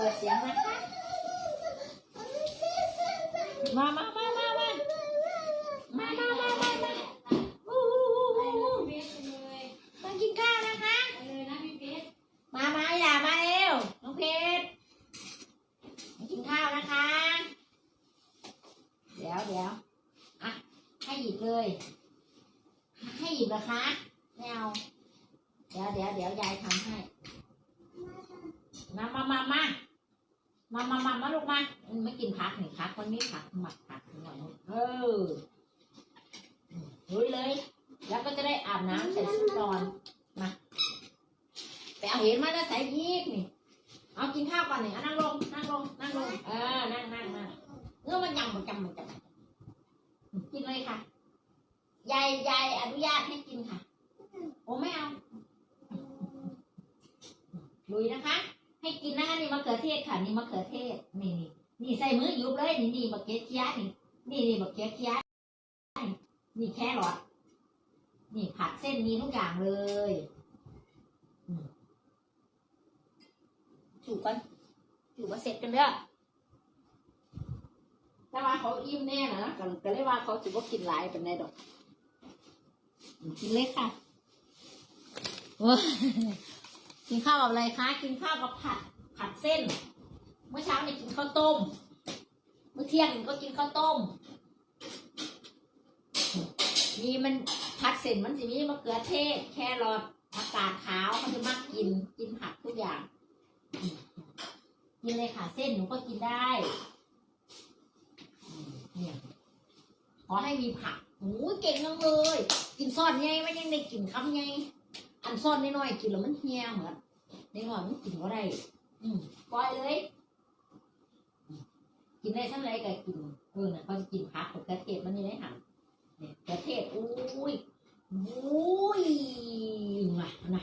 เปิดเสียงนะคะ มามามามามา มามามามามาอู้อู้อู้อู้อู้ต้องกินข้าวนะคะ มามาอย่ามาเร็ว น้องเพชรมากินข้าวนะคะ เดี๋ยวเดี๋ยวอะ ให้หยิบเลย ให้หยิบเหรอคะไม่เอาเดี๋ยวเดี๋ยวเดี๋ยวยายทำให้ มามามามา มามามามาลูกมาไม่กินผักหนี่ผักมันไม่ผักหมักผักหน่อยเออลุยเลย แล้วก็จะได้อาบน้ำใส่ชุดนอน มาไปเอาเห็นมาแล้วใส่ยีกนี่ เอากินข้าวก่อนนี่เอานั่งลง นั่งลง นั่งลง เออ นั่งนั่งนั่งเออมันยำมันจำมันจำกินเลยค่ะ ยายยายอนุญาตให้กินค่ะ โอ้ไม่เอา ลุยนะคะ ให้กินนะคะนี่มะเขือเทศค่ะนี่มะเขือเทศนี่นี่นี่ใส่มือยุบเลยนี่นี่มะเขือเคี้ยนี่นี่นี่มะเขือเคี้ยนี่แค่รอทนี่ผัดเส้นมีทุกอย่างเลยอืมถูกกันถูกว่าเสร็จกันเด้อแต่ว่าเขาอิ่มแน่นะก็ก็เลยว่าเขาถือว่ากินหลายเป็นไงดอกอืมกินเล็กค่ะว้า กินข้าวกับอะไรคะ กินข้าวกับผัดผัดเส้น เมื่อเช้าเนี่ยกินข้าวต้ม เมื่อเที่ยงก็กินข้าวต้ม มีมันผัดเส้นมันสิมีมะเขือเทศ แครอทผักกาดขาวเขาจะมักกิน กินผักทุกอย่าง กินเลยค่ะเส้นหนูก็กินได้ เนี่ยขอให้มีผักโอ้เก่งจังเลย กินซอสไงไม่ยังได้กินคำไง อันซ่อนน้อยๆกินแล้วมันเหี่ยเหมือนน้อยๆมันกินก็ได้ อืมปล่อยเลย กินได้ทั้งไรก็กินเออน่ะเขาจะกินผักกับกระเทียมมันนี่ได้หันเนี่ยกระเทียมอุ้ยอุ้ยน่ะน่ะ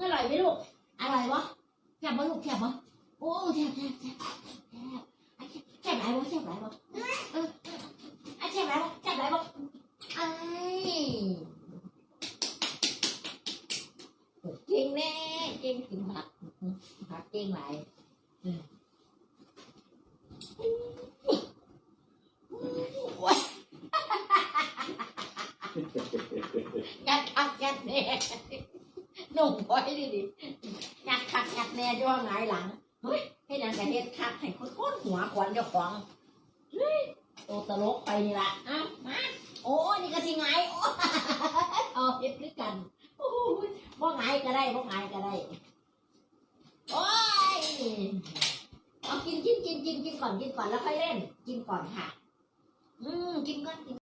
อร่อยไหมลูกอร่อยวะแซ่บปะลูกแซ่บปะโอ้แซ่บแซ่บแซ่บแซ่บแซ่บไรวะแซ่บไรวะเอออะแซ่บไรวะแซ่บไรวะไอ้ เก่ง แน่เก่งกินผักผักเก่งหลายงัดคักยัดแน่หนุ่มบอยดิดิยัดคักยัดแน่ย่อหงายหลังเฮ้ยให้นังกระเฮ็ดคักให้คนโคตรหัวขวัญเจ้าของเฮ้ยโตตลกไปนี่ละอ้าวมาโอ้ยเอาเฮ็ดด้วยกันโอ้ ยบ่ไงายก็ได้พวกไงายก็ได้ โอ้ย เอากินกินกินกินกินก่อนกินก่อนแล้วค่อยเล่น กินก่อนค่ะ อืม กินก่อนกิน